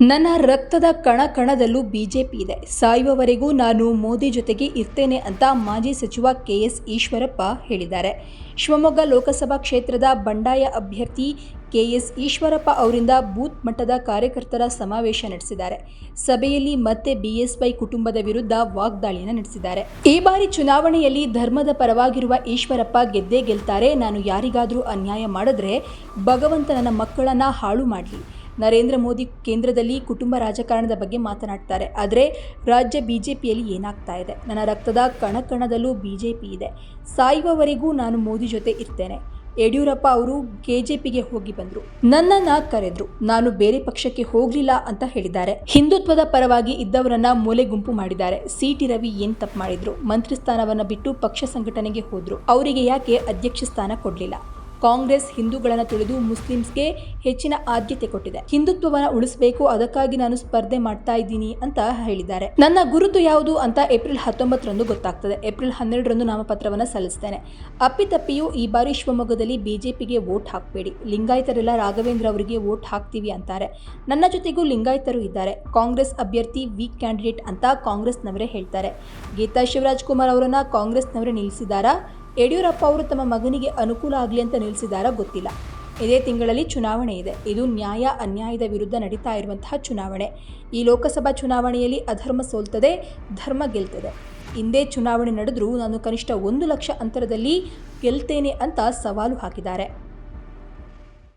ನನ್ನ ರಕ್ತದ ಕಣ ಕಣದಲ್ಲೂ ಬಿಜೆಪಿ ಇದೆ. ಸಾಯುವವರೆಗೂ ನಾನು ಮೋದಿ ಜೊತೆಗೆ ಇರ್ತೇನೆ ಅಂತ ಮಾಜಿ ಸಚಿವ ಕೆ ಎಸ್ ಈಶ್ವರಪ್ಪ ಹೇಳಿದ್ದಾರೆ. ಶಿವಮೊಗ್ಗ ಲೋಕಸಭಾ ಕ್ಷೇತ್ರದ ಬಂಡಾಯ ಅಭ್ಯರ್ಥಿ ಕೆ ಎಸ್ ಈಶ್ವರಪ್ಪ ಅವರಿಂದ ಬೂತ್ ಮಟ್ಟದ ಕಾರ್ಯಕರ್ತರ ಸಮಾವೇಶ ನಡೆಸಿದ್ದಾರೆ. ಸಭೆಯಲ್ಲಿ ಮತ್ತೆ ಬಿಎಸ್ವೈ ಕುಟುಂಬದ ವಿರುದ್ಧ ವಾಗ್ದಾಳಿಯನ್ನು ನಡೆಸಿದ್ದಾರೆ. ಈ ಬಾರಿ ಚುನಾವಣೆಯಲ್ಲಿ ಧರ್ಮದ ಪರವಾಗಿರುವ ಈಶ್ವರಪ್ಪ ಗೆದ್ದೇ ಗೆಲ್ತಾರೆ. ನಾನು ಯಾರಿಗಾದರೂ ಅನ್ಯಾಯ ಮಾಡಿದ್ರೆ ಭಗವಂತ ನನ್ನ ಮಕ್ಕಳನ್ನ ಹಾಳು ಮಾಡಲಿ. ನರೇಂದ್ರ ಮೋದಿ ಕೇಂದ್ರದಲ್ಲಿ ಕುಟುಂಬ ರಾಜಕಾರಣದ ಬಗ್ಗೆ ಮಾತನಾಡ್ತಾರೆ. ಆದರೆ ರಾಜ್ಯ ಬಿ ಜೆ ಪಿಯಲ್ಲಿ ಏನಾಗ್ತಾ ಇದೆ? ನನ್ನ ರಕ್ತದ ಕಣಕಣದಲ್ಲೂ ಪಿ ಇದೆ. ಸಾಯುವವರೆಗೂ ನಾನು ಮೋದಿ ಜೊತೆ ಇರ್ತೇನೆ. ಯಡಿಯೂರಪ್ಪ ಅವರು ಕೆ ಜೆ ಪಿಗೆ ಹೋಗಿ ಬಂದರು. ನನ್ನನ್ನು ಕರೆದ್ರು. ನಾನು ಬೇರೆ ಪಕ್ಷಕ್ಕೆ ಹೋಗಲಿಲ್ಲ ಅಂತ ಹೇಳಿದ್ದಾರೆ. ಹಿಂದುತ್ವದ ಪರವಾಗಿ ಇದ್ದವರನ್ನ ಮೂಲೆ ಗುಂಪು ಮಾಡಿದ್ದಾರೆ. ಸಿ ಟಿ ರವಿ ಏನು ತಪ್ಪು ಮಾಡಿದ್ರು? ಮಂತ್ರಿ ಸ್ಥಾನವನ್ನ ಬಿಟ್ಟು ಪಕ್ಷ ಸಂಘಟನೆಗೆ ಹೋದ್ರು. ಅವರಿಗೆ ಯಾಕೆ ಅಧ್ಯಕ್ಷ ಸ್ಥಾನ ಕೊಡ್ಲಿಲ್ಲ? ಕಾಂಗ್ರೆಸ್ ಹಿಂದೂಗಳನ್ನು ತುಳಿದು ಮುಸ್ಲಿಮ್ಸ್ಗೆ ಹೆಚ್ಚಿನ ಆದ್ಯತೆ ಕೊಟ್ಟಿದೆ. ಹಿಂದುತ್ವವನ್ನು ಉಳಿಸಬೇಕು, ಅದಕ್ಕಾಗಿ ನಾನು ಸ್ಪರ್ಧೆ ಮಾಡ್ತಾ ಇದ್ದೀನಿ ಅಂತ ಹೇಳಿದ್ದಾರೆ. ನನ್ನ ಗುರುತು ಯಾವುದು ಅಂತ ಏಪ್ರಿಲ್ ಹತ್ತೊಂಬತ್ತರಂದು ಗೊತ್ತಾಗ್ತದೆ. ಏಪ್ರಿಲ್ ಹನ್ನೆರಡರಂದು ನಾಮಪತ್ರವನ್ನು ಸಲ್ಲಿಸ್ತೇನೆ. ಅಪ್ಪಿತಪ್ಪಿಯು ಈ ಬಾರಿ ಶಿವಮೊಗ್ಗದಲ್ಲಿ ಬಿಜೆಪಿಗೆ ವೋಟ್ ಹಾಕಬೇಡಿ. ಲಿಂಗಾಯತರೆಲ್ಲ ರಾಘವೇಂದ್ರ ಅವರಿಗೆ ವೋಟ್ ಹಾಕ್ತೀವಿ ಅಂತಾರೆ. ನನ್ನ ಜೊತೆಗೂ ಲಿಂಗಾಯತರು ಇದ್ದಾರೆ. ಕಾಂಗ್ರೆಸ್ ಅಭ್ಯರ್ಥಿ ವೀಕ್ ಕ್ಯಾಂಡಿಡೇಟ್ ಅಂತ ಕಾಂಗ್ರೆಸ್ನವರೇ ಹೇಳ್ತಾರೆ. ಗೀತಾ ಶಿವರಾಜ್ ಕುಮಾರ್ ಅವರನ್ನು ಕಾಂಗ್ರೆಸ್ನವರೇ ನಿಲ್ಲಿಸಿದಾರಾ ಯಡಿಯೂರಪ್ಪ ಅವರು ತಮ್ಮ ಮಗನಿಗೆ ಅನುಕೂಲ ಆಗಲಿ ಅಂತ ನಿಲ್ಲಿಸಿದಾರಾ ಗೊತ್ತಿಲ್ಲ. ಇದೇ ತಿಂಗಳಲ್ಲಿ ಚುನಾವಣೆ ಇದೆ. ಇದು ನ್ಯಾಯ, ಅನ್ಯಾಯದ ವಿರುದ್ಧ ನಡೀತಾ ಇರುವಂತಹ ಚುನಾವಣೆ. ಈ ಲೋಕಸಭಾ ಚುನಾವಣೆಯಲ್ಲಿ ಅಧರ್ಮ ಸೋಲ್ತದೆ, ಧರ್ಮ ಗೆಲ್ತದೆ. ಇಂದೇ ಚುನಾವಣೆ ನಡೆದರೂ ನಾನು ಕನಿಷ್ಠ ಒಂದು ಲಕ್ಷ ಅಂತರದಲ್ಲಿ ಗೆಲ್ತೇನೆ ಅಂತ ಸವಾಲು ಹಾಕಿದ್ದಾರೆ.